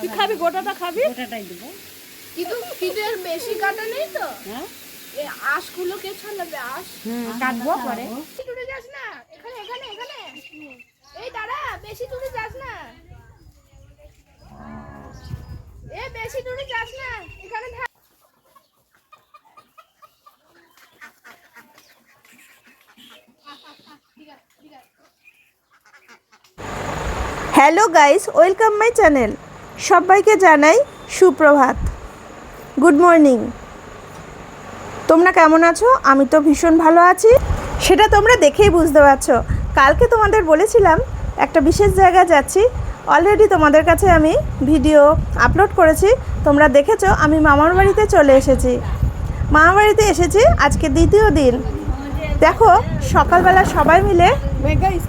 তুই খাবি গোটাটা খাবি? গোটাটাই দেবো। কিন্তু এর বেশি কাটা নেই তো। হ্যাঁ? এই আঁশগুলো কে ছাড়াবে আঁশ? কাটবো পরে। বেশি যাস না এখানে এখানে এখানে। এই দাঁড়া বেশি দূরে যাস না। এ বেশি দূরে যাস না এখানে hello guys welcome my channel সবাইকে জানাই সুপ্রভাত। গুড মর্নিং তোমরা কেমন আছো? আমি তো ভীষণ ভালো আছি। সেটা তোমরা দেখেই বুঝতে পারছ। কালকে তোমাদের বলেছিলাম, একটা বিশেষ জায়গায় যাচ্ছি। অলরেডি তোমাদের কাছে আমি ভিডিও আপলোড করেছি। তোমরা দেখেছ, আমি মামার বাড়িতে চলে এসেছি। মামার বাড়িতে এসেছি, আজকে দ্বিতীয় দিন। দেখো, সকালবেলা সবাই মিলে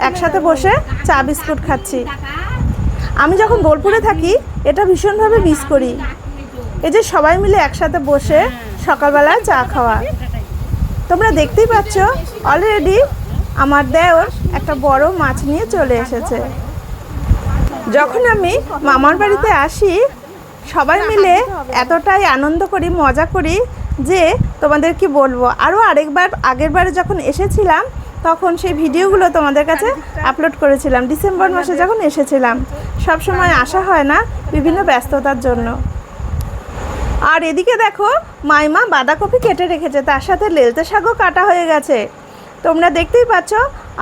একসাথে বসে চা বিস্কুট খাচ্ছি। আমি যখন বোলপুরে থাকি, এটা ভীষণভাবে মিস করি। এই যে সবাই মিলে একসাথে বসে সকালবেলা চা খাওয়া। তোমরা দেখতেই পাচ্ছ অলরেডি আমার দেওর একটা বড় মাছ নিয়ে চলে এসেছে। যখন আমি মামার বাড়িতে আসি, সবাই মিলে এতটাই আনন্দ করি, মজা করি যে তোমাদের কি বলব? আরও আরেকবার আগের বারে যখন এসেছিলাম তখন সেই ভিডিওগুলো তোমাদের কাছে আপলোড করেছিলাম। ডিসেম্বর মাসে যখন এসেছিলাম, সব সময় আসা হয় না বিভিন্ন ব্যস্ততার জন্য। আর এদিকে দেখো, মাইমা বাঁধাকপি কেটে রেখেছে, তার সাথে লেলতে শাকও কাটা হয়ে গেছে। তোমরা দেখতেই পাচ্ছ,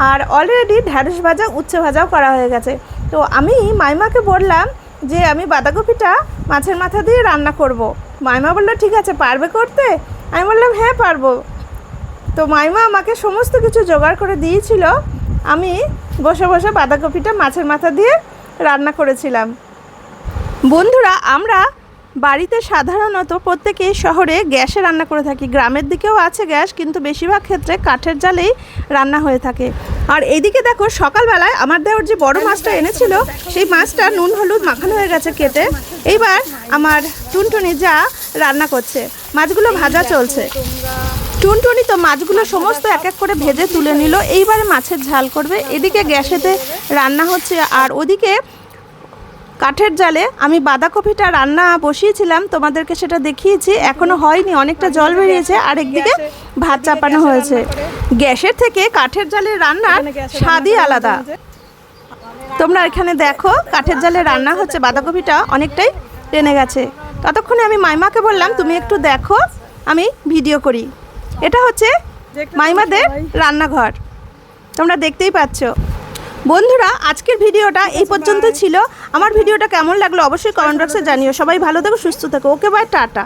আর অলরেডি ঢ্যাঁড়স ভাজা, উচ্ছে ভাজাও করা হয়ে গেছে। তো আমি মাইমাকে বললাম যে, আমি বাঁধাকপিটা মাছের মাথা দিয়ে রান্না করব। মাইমা বলল, ঠিক আছে, পারবে করতে? আমি বললাম হ্যাঁ পারব। তো মাইমা আমাকে সমস্ত কিছু জোগাড় করে দিয়েছিল। আমি বসে বসে বাঁধাকপিটা মাছের মাথা দিয়ে রান্না করেছিলাম। বন্ধুরা, আমরা বাড়িতে সাধারণত প্রত্যেকেই শহরে গ্যাসে রান্না করে থাকি। গ্রামের দিকেও আছে গ্যাস, কিন্তু বেশিরভাগ ক্ষেত্রে কাঠের জালেই রান্না হয়ে থাকে। আর এইদিকে দেখো, সকালবেলায় আমার দেওয়ার যে বড় মাছটা এনেছিল, সেই মাছটা নুন, হলুদ মাখানো হয়ে গেছে কেটে। এইবার আমার টুনটুনি যা রান্না করছে, মাছগুলো ভাজা চলছে। টুনটুনি তো মাছগুলো সমস্ত এক এক করে ভেজে তুলে নিল। এইবারে মাছের ঝাল করবে। এদিকে গ্যাসেতে রান্না হচ্ছে। আর ওদিকে কাঠের জালে আমি বাঁধাকপিটা রান্না বসিয়েছিলাম। তোমাদেরকে সেটা দেখিয়েছি। এখনও হয়নি। অনেকটা জল বেরিয়েছে। আর একদিকে ভাত চাপানো হয়েছে। গ্যাসের থেকে কাঠের জালে রান্নার স্বাদই আলাদা। তোমরা এখানে দেখো, কাঠের জালে রান্না হচ্ছে। বাঁধাকপিটা অনেকটাই টেনে গেছে। ততক্ষণে আমি মাইমাকে বললাম, তুমি একটু দেখো। আমি ভিডিও করি। এটা হচ্ছে মাইমাদের রান্নাঘর। তোমরা দেখতেই পাচ্ছ। বন্ধুরা আজকের ভিডিওটা এই পর্যন্ত ছিল। আমার ভিডিওটা কেমন লাগল অবশ্যই কমেন্ট বক্সে জানিও। সবাই ভালো থেকো সুস্থ থেকো। Okay bye tata.